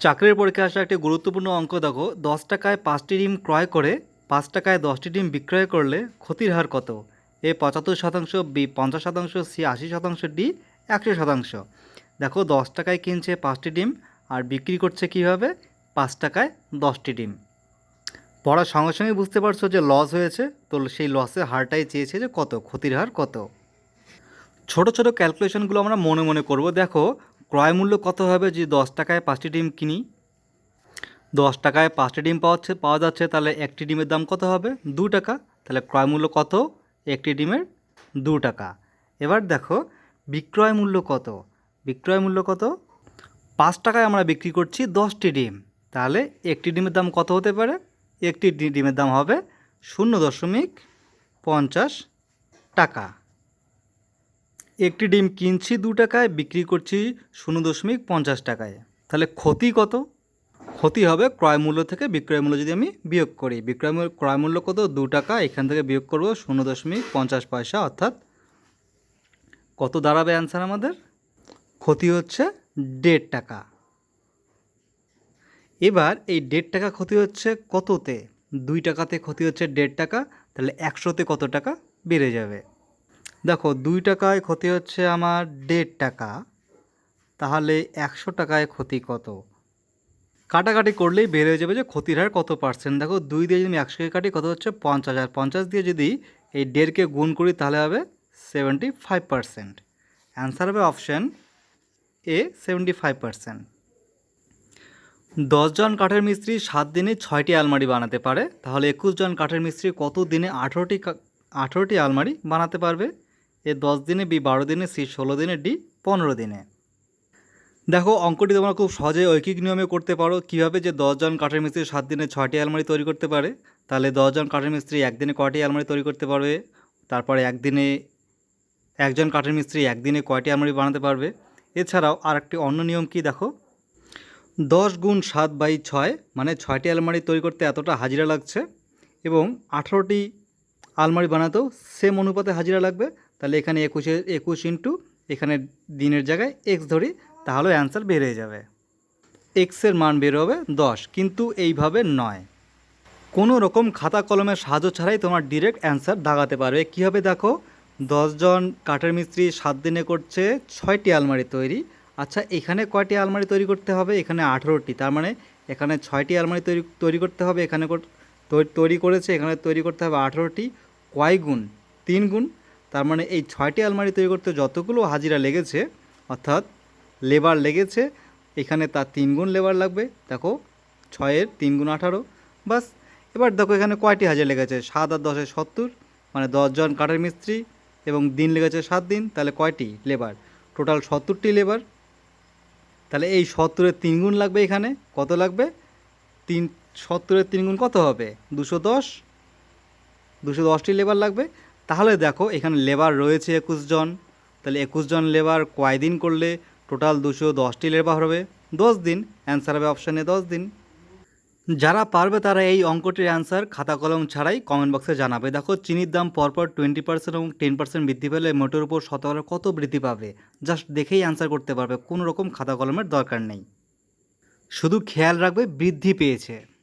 চাকরির পরীক্ষায় আসা একটি গুরুত্বপূর্ণ অঙ্ক দেখো। দশ টাকায় পাঁচটি ডিম ক্রয় করে, পাঁচ টাকায় দশটি ডিম বিক্রয় করলে ক্ষতির হার কত? এ পঁচাত্তর শতাংশ, বি পঞ্চাশ শতাংশ, সি আশি শতাংশ, ডি একশো শতাংশ। দেখো, দশ টাকায় কিনছে পাঁচটি ডিম আর বিক্রি করছে কীভাবে? পাঁচ টাকায় দশটি ডিম পড়ার সঙ্গে সঙ্গে বুঝতে পারছ যে লস হয়েছে, তো সেই লসের হারটাই চেয়েছে যে কত, ক্ষতির হার কত। ছোট ছোট ক্যালকুলেশনগুলো আমরা মনে মনে করব। দেখো ক্রয় মূল্য কত হবে যদি দশ টাকায় পাঁচটি ডিম কিনি? দশ টাকায় পাঁচটি ডিম পাওয়া পাওয়া যাচ্ছে, তাহলে একটি ডিমের দাম কত হবে? দু টাকা। তাহলে ক্রয় মূল্য কত? একটি ডিমের দু টাকা। এবার দেখো, বিক্রয় মূল্য কত? বিক্রয় মূল্য কত? পাঁচ টাকায় আমরা বিক্রি করছি দশটি ডিম। তাহলে একটি ডিমের দাম কত হতে পারে? একটি ডিমের দাম হবে শূন্য দশমিক পঞ্চাশ টাকা। একটি ডিম কিনছি দু টাকায়, বিক্রি করছি শূন্য দশমিক পঞ্চাশ টাকায়। তাহলে ক্ষতি কত? ক্ষতি হবে ক্রয় মূল্য থেকে বিক্রয় মূল্য যদি আমি বিয়োগ করি। বিক্রয় মূল্য, ক্রয় মূল্য কত? দু টাকা, এখান থেকে বিয়োগ করব শূন্য দশমিক পঞ্চাশ পয়সা, অর্থাৎ কত দাঁড়াবে অ্যান্সার আমাদের? ক্ষতি হচ্ছে দেড় টাকা। এবার এই দেড় টাকা ক্ষতি হচ্ছে কততে? দুই টাকাতে ক্ষতি হচ্ছে দেড় টাকা, তাহলে একশোতে কত টাকা বেড়ে যাবে? দেখো, দুই টাকায় ক্ষতি হচ্ছে আমার দেড় টাকা, তাহলে একশো টাকায় ক্ষতি কত? কাটাকাটি করলেই বের হয়ে যাবে যে ক্ষতির হার কত পার্সেন্ট দেখো, দুই দিয়ে যদি আমি একশোকে কাটি, কত হচ্ছে? পঞ্চাশ। আর পঞ্চাশ দিয়ে যদি এই দেড়কে গুণ করি, তাহলে হবে সেভেন্টি ফাইভ পার্সেন্ট অ্যান্সার হবে option A seventy five percent দশজন কাঠের মিস্ত্রি সাত দিনে ছয়টি আলমারি বানাতে পারে। তাহলে একুশ জন কাঠের মিস্ত্রি কত দিনে আঠেরোটি আঠেরোটি আলমারি বানাতে পারবে? এ দশ দিনে বি বারো দিনে, সি ষোলো দিনে, ডি পনেরো দিনে। দেখো, অঙ্কটি তোমরা খুব সহজে ঐকিক নিয়মে করতে পারো। কীভাবে যে দশজন কাঠের মিস্ত্রি সাত দিনে ছয়টি আলমারি তৈরি করতে পারে? তাহলে দশজন কাঠের মিস্ত্রি একদিনে কয়টি আলমারি তৈরি করতে পারবে? তারপরে একদিনে একজন কাঠের মিস্ত্রি একদিনে কয়টি আলমারি বানাতে পারবে? এছাড়াও আর একটি অন্য নিয়ম কি দেখো? দশ গুণ সাত বাই ছয় মানে ছয়টি আলমারি তৈরি করতে এতটা হাজিরা লাগছে এবং আঠারোটি আলমারি বানাতেও সেম অনুপাতে হাজিরা লাগবে। তাহলে এখানে একুশে, একুশ ইন্টু এখানে দিনের জায়গায় এক্স ধরি, তাহলে অ্যান্সার বেড়ে যাবে। এক্সের মান বের হবে দশ, কিন্তু এইভাবে নয়। কোনো রকম খাতা কলমের সাহায্য ছাড়াই তোমার ডিরেক্ট অ্যান্সার দাগাতে পারবে। কীভাবে দেখো? দশজন কাঠের মিস্ত্রি সাত দিনে করছে ছয়টি আলমারি তৈরি। আচ্ছা এখানে কয়টি আলমারি তৈরি করতে হবে? এখানে আঠেরোটি। তার মানে এখানে ছয়টি আলমারি তৈরি তৈরি করতে হবে, এখানে তৈরি করেছে, এখানে তৈরি করতে হবে আঠেরোটি। কয় গুণ? তিন গুণ? তার মানে এই ছয়টি আলমারি তৈরি করতে যতগুলো হাজিরা লেগেছে, অর্থাৎ লেবার লেগেছে, এখানে তার তিন গুণ লেবার লাগবে, দেখো, ছয়ের তিন গুণ আঠারো, বাস, এবার দেখো এখানে কয়টি হাজিরা লেগেছে, সাত আর দশে সত্তর মানে দশজন কাঠের মিস্ত্রি এবং দিন লেগেছে সাত দিন, তাহলে কয়টি লেবার? টোটাল সত্তরটি লেবার। তাহলে এই সত্তরের তিন গুণ লাগবে এখানে, কত লাগবে? তিন, সত্তরের তিন গুণ কত হবে? দুশো দশ। দুশো দশটি লেবার লাগবে। তাহলে দেখো, এখানে লেবার রয়েছে একুশ জন। তাহলে একুশ জন লেবার কয় দিন করলে টোটাল দুশো দশটি লেবার হবে? দশ দিন। অ্যান্সার হবে অপশানে দশ দিন। যারা পারবে তারা এই অঙ্কটির অ্যান্সার খাতা কলম ছাড়াই কমেন্ট বক্সে জানাবে। দেখো, চিনির দাম পরপর টোয়েন্টি পার্সেন্ট এবং টেন পার্সেন্ট বৃদ্ধি পেলে মোটের উপর শতকরা কত বৃদ্ধি পাবে? জাস্ট দেখেই অ্যান্সার করতে পারবে। কোনো রকম খাতা কলমের দরকার নেই। শুধু খেয়াল রাখবে, বৃদ্ধি পেয়েছে।